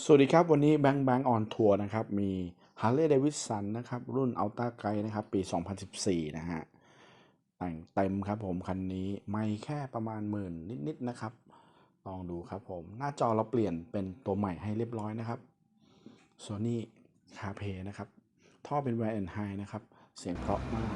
สวัสดีครับ วันนี้แบงค์แบงค์ออนทัวร์นะครับ มี Harley Davidson นะครับ รุ่น Ultra Guide นะครับ ปี 2014 นะฮะ แต่งเต็มครับผมคันนี้ ไม่แค่ประมาณหมื่นนิดๆนะครับ ลองดูครับผม หน้าจอเราเปลี่ยนเป็นตัวใหม่ให้เรียบร้อยนะครับ Sony CarPlay นะครับ ท่อเป็น Wear and High นะครับ เสียงเพราะมาก